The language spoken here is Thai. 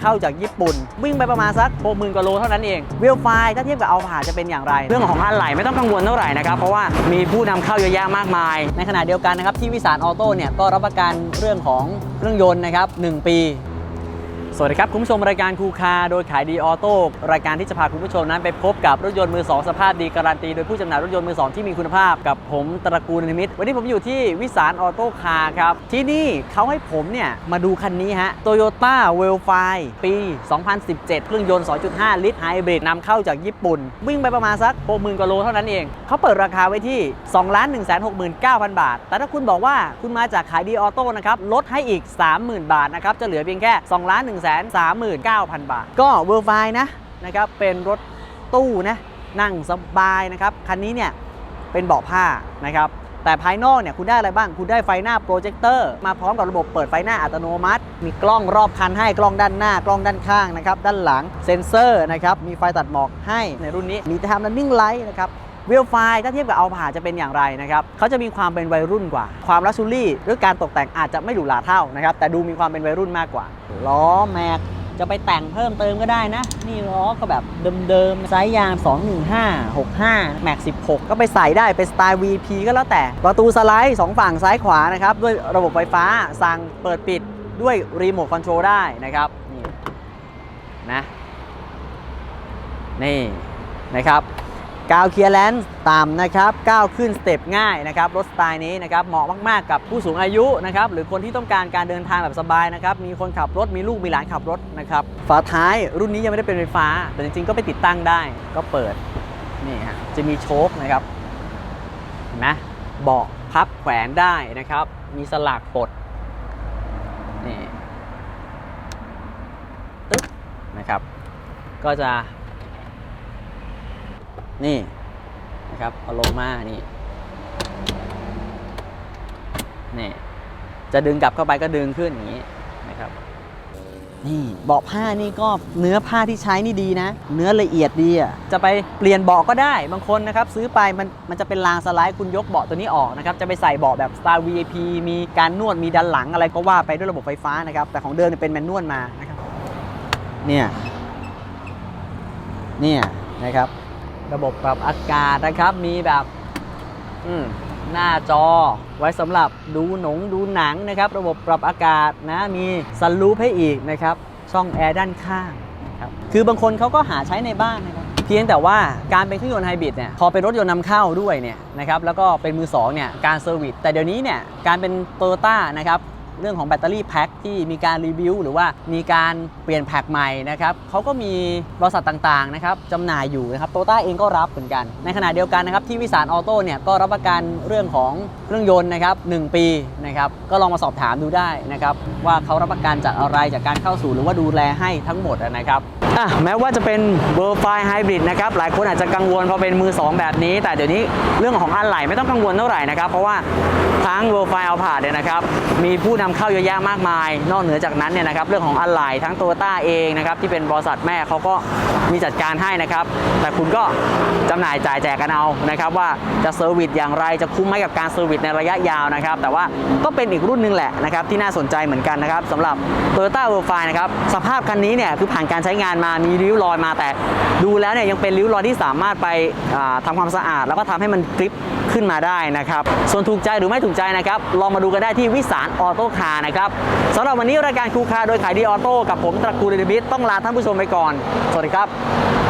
เข้าจากญี่ปุ่น วิ่งไปประมาณสัก60,000กว่าโลเท่านั้นเองเวลไฟถ้าเทียบกับเอาผ่าจะเป็นอย่างไร เรื่องของอะไหล่ไม่ต้องกังวลเท่าไหร่นะครับเพราะว่ามีผู้นำเข้าเยอะแยะมากมาย ในขณะเดียวกันนะครับที่วิสานออโต้เนี่ยก็รับประกันเรื่องของเครื่องยนต์นะครับ1ปี สวัสดีครับ คุณผู้ชมรายการคูคาโดยขายดีออโต้รายการที่จะพาคุณผู้ชมนั้นไปพบกับรถยนต์มือ 2 สภาพดีการันตี โดยผู้จำหน่ายรถยนต์มือ 2 ที่มีคุณภาพกับผมตระกูลนิมิตรวันนี้ผมอยู่ที่วิสารออโต้คาร์ครับ ที่นี่เขาให้ผมเนี่ยมาดูคันนี้ฮะ Toyota w e l f i ปี 2017 เครื่องยนต์ 2.5 ลิตรไฮบริดนำเข้าจากญี่ปุ่น วิ่งไปประมาณสัก60,000กว่าโลเท่านั้นเองเขาเปิดราคาไว้ที่2 1 6 9 0 0 0 บาท แต่ถ้าคุณบอกว่าคุณมาจากขายดีออโต้นะครับลดให้อีก 30,000 บาทนะครับจะเหลือเพียงแค่2 139,000 บาท ก็เวอร์ไฟนะนะครับเป็นรถตู้นะนั่งสบายนะครับคันนี้เนี่ยเป็นเบาะผ้านะครับแต่ภายนอกเนี่ยคุณได้อะไรบ้าง คุณได้ไฟหน้าโปรเจคเตอร์มาพร้อมกับระบบเปิดไฟหน้าอัตโนมัติ มีกล้องรอบคันให้กล้องด้านหน้ากล้องด้านข้างนะครับด้านหลังเซ็นเซอร์นะครับมีไฟตัดหมอกให้ในรุ่นนี้มีทำ running light นะครับ เวลไฟถ้าเทียบกับเอาผ่าจะเป็นอย่างไรนะครับเขาจะมีความเป็นวัยรุ่นกว่า ความลักชูรี่หรือการตกแต่งอาจจะไม่หรูหราเท่านะครับแต่ดูมีความเป็นวัยรุ่นมากกว่าล้อแม็กจะไปแต่งเพิ่มเติมก็ได้นะ นี่ล้อก็แบบเดิมๆไซส์ยาง 215 65 แม็ก 16 ก็ไปใส่ได้ เป็นสไตล์ VP ก็แล้วแต่ ประตูสไลด์ 2 ฝั่งซ้ายขวานะครับ ด้วยระบบไฟฟ้า สั่งเปิดปิดด้วยรีโมทคอนโทรลได้นะครับ นี่นะ นี่นะครับ ก้าวเคลียร์แลนซ์ต่ำนะครับก้าวขึ้นสเต็ปง่ายนะครับรถสไตล์นี้นะครับเหมาะมากๆกับผู้สูงอายุนะครับหรือคนที่ต้องการการเดินทางแบบสบายนะครับมีคนขับรถมีลูกมีหลานขับรถนะครับฝาท้ายรุ่นนี้ยังไม่ได้เป็นไฟฟ้า แต่จริงๆก็ไปติดตั้งได้ก็เปิดนี่ฮะจะมีโชคนะครับเห็นไหมเบาะพับแขวนได้นะครับ มีสลักปลดนี่ตึ๊บนะครับ ก็จะ นี่นะครับเอาลงมานี่นี่จะดึงกลับเข้าไปก็ดึงขึ้นอย่างนี้นะครับนี่เบาะผ้านี่ก็เนื้อผ้าที่ใช้นี่ดีนะ เนื้อละเอียดดีอะจะไปเปลี่ยนเบาะก็ได้บางคนนะครับ ซื้อไปมันมันจะเป็นรางสไลด์คุณยกเบาะตัวนี้ออกนะครับ จะไปใส่เบาะแบบสไตล์ VIP มีการนวดมีดันหลังอะไรก็ว่าไปด้วยระบบไฟฟ้านะครับ แต่ของเดิมเนี่ยเป็นแมนนวลมานะครับเนี่ยเนี่ยนะครับ ระบบปรับอากาศนะครับ มีแบบอืมหน้าจอไว้สำหรับดูหนงดูหนังนะครับ ระบบปรับอากาศนะ มีซันรูฟให้อีกนะครับ ช่องแอร์ด้านข้างนะครับคือบางคนเขาก็หาใช้ในบ้านนะครับ เพียงแต่ว่าการเป็นเครื่องยนต์ไฮบริดเนี่ย พอเป็นรถยนต์นำเข้าด้วยเนี่ยนะครับ แล้วก็เป็นมือสองเนี่ย การเซอร์วิส แต่เดี๋ยวนี้เนี่ย การเป็นโตโยต้านะครับ เรื่องของแบตเตอรี่แพ็คที่มีการรีวิวหรือว่ามีการเปลี่ยนแพ็คใหม่นะครับเขาก็มีบริษัทต่างๆนะครับจำหน่ายอยู่นะครับโตต้าเองก็รับเหมือนกัน ในขณะเดียวกันนะครับที่วิสานออโต้เนี่ยก็รับประกันเรื่องของเครื่องยนต์นะครับ1ปีนะครับก็ลองมาสอบถามดูได้นะครับว่าเขารับประกันจากอะไรจากการเข้าสู่หรือว่าดูแลให้ทั้งหมดนะครับ อะแม้ว่าจะเป็น w o r l d f i Hybrid นะครับหลายคนอาจจะกังวลเพราะเป็นมือ 2 แบบนี้ แต่เดี๋ยวนี้เรื่องของอะไหล่ไม่ต้องกังวลเท่าไหร่นะครับ เพราะว่าทั้ง w o r l d f i Alphard เนี่ยนะครับมีผู้นำเข้าเยอะแยะมากมาย นอกเหนือจากนั้นเนี่ยนะครับเรื่องของอะไหล่ทั้งโตโยต้าเองนะครับที่เป็นบริษัทแม่เขาก็ มีจัดการให้นะครับ แต่คุณก็จำหน่ายจ่ายแจกกันเอานะครับว่าจะเซอร์วิสอย่างไรจะคุ้มไหมกับการเซอร์วิสในระยะยาวนะครับ แต่ว่าก็เป็นอีกรุ่นหนึงแหละนะครับที่น่าสนใจเหมือนกันนะครับสำหรับ Toyota v e r f i นะครับสภาพคันนี้เนี่ยคือผ่านการใช้งานมามีริ้วรอยมาแต่ ดูแล้วเนี่ยยังเป็นริ้วรอยที่สามารถไปทำทำความสะอาด แล้วก็ทำให้มันกริป ขึ้นมาได้นะครับ ส่วนถูกใจหรือไม่ถูกใจนะครับ ลองมาดูกันได้ที่วิสารออโต้คาร์นะครับสำหรับวันนี้รายการคูคาโดยขายดีออโต้กับผมตระกูลเดบิทต้องลาท่านผู้ชมไปก่อน สวัสดีครับ